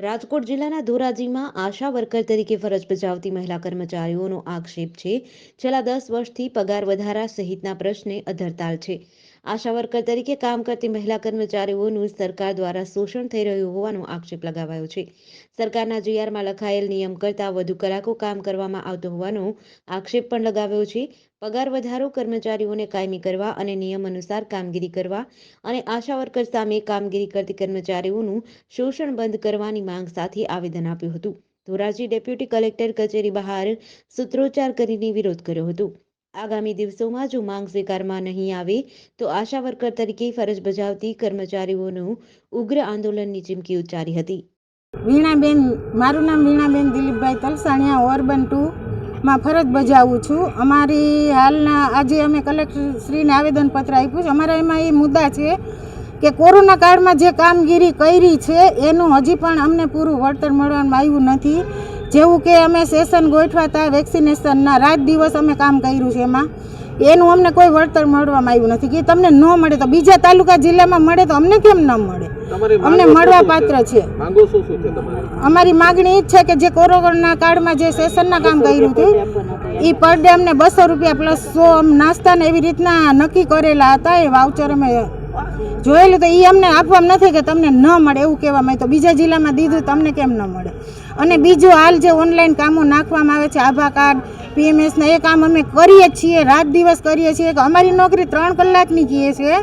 રાજકોટ જિલ્લાના ધોરાજીમાં આશા વર્કર તરીકે ફરજ બજાવતી મહિલા કર્મચારીઓનો આક્ષેપ છે. છેલ્લા દસ વર્ષથી પગાર વધારા સહિતના પ્રશ્ને અધરતાલ છે. આશા વર્કર તરીકે કામ કરતી મહિલા કર્મચારીઓનું સરકાર દ્વારા શોષણ થઈ રહ્યું હોવાનો આક્ષેપ લગાવાયો છે. સરકારના જીઆરમાં લખાયેલ નિયમ કરતાં વધુ કલાકો કામ કરવામાં આવતો હોવાનો આક્ષેપ પણ લગાવ્યો છે. પગાર વધારો કર્મચારીઓને કાયમી કરવા અને નિયમ અનુસાર કામગીરી કરવા અને આશા વર્કર સામે કામગીરી કરતી કર્મચારીઓનું શોષણ બંધ કરવાની માંગ સાથે આવેદન આપ્યું હતું. ધોરાજી ડેપ્યુટી કલેક્ટર કચેરી બહાર સૂત્રોચ્ચાર કરીને વિરોધ કર્યો હતો. આગામી દિવસોમાં જો માંગ સ્વીકારમાં નહીં આવે, તો આશા વર્કર તરીકે ફરજ બજાવતી કર્મચારીઓનું ઉગ્ર આંદોલનની ચીમકી ઉચ્ચારી હતી. વીણાબેન મારું નામ વીણાબેન દિલીપભાઈ તલસાણિયા ઓરબન ટુ માં ફરજ બજાવું છું. અમારી હાલના, આજે અમે કલેક્ટરશ્રીને આવેદનપત્ર આપ્યું છે. અમારા એમાં એ મુદ્દા છે કે કોરોના કાળમાં જે કામગીરી કરી છે, એનું હજી પણ અમને પૂરું વળતર મળવામાં આવ્યું નથી. જેવું કે અમે સેશન ગોઠવાતા વેક્સિનેશનના રાત દિવસ અમે કામ કર્યું છે એમાં. એનું અમને કોઈ વળતર મળવામાં આવ્યું નથી. કે તમને ન મળે તો બીજા તાલુકા જિલ્લામાં મળે તો અમને કેમ ન મળે? અમને મળવા છે? પાત્ર છે. માંગો શું શું છે તમારી? અમારી માગણી એ જ છે કે જે કોરોના કાળમાં જે સેશનના કામ કર્યું હતું એ પર ડે અમને બસો રૂપિયા પ્લસ સો નાસ્તાને એવી રીતના નક્કી કરેલા હતા એ વાઉચર અમે જોયેલું તો એ અમને આપવામાં નથી કે તમને ન મળે એવું કહેવામાં તો બીજા જિલ્લામાં દીધું તમને કેમ ન મળે? અને બીજું હાલ જે ઓનલાઈન કામો નાખવામાં આવે છે, આભા કાર્ડ પીએમએસના એ કામ અમે કરીએ છીએ, રાત દિવસ કરીએ છીએ કે અમારી નોકરી ત્રણ કલાકની કહીએ છીએ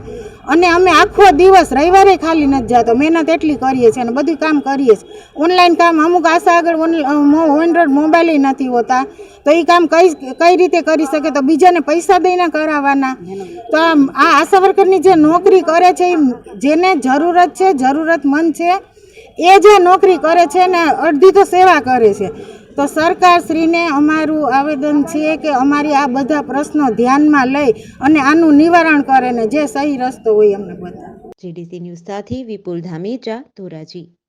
અને અમે આખો દિવસ રવિવારે ખાલી નથી જતો. મહેનત એટલી કરીએ છીએ અને બધું કામ કરીએ છીએ. ઓનલાઈન કામ અમુક આશા આગળ ઓનરોડ મોબાઈલ નથી હોતા. તો એ કામ કઈ કઈ રીતે કરી શકે? તો બીજાને પૈસા દઈને કરાવવાના. તો આ આશા વર્કરની જે નોકરી કરે છે એ જેને જરૂરત છે, જરૂરતમંદ છે એ જે નોકરી કરે છે ને અડધી તો સેવા કરે છે. તો સરકારશ્રીને અમારું આવેદન છે કે અમારી આ બધા પ્રશ્નો ધ્યાનમાં લઈ અને આનું નિવારણ કરે ને જે સહી રસ્તો હોય અમને બધા જીડીસી ન્યૂઝ સાથે વિપુલ ધામેચા ધોરાજી.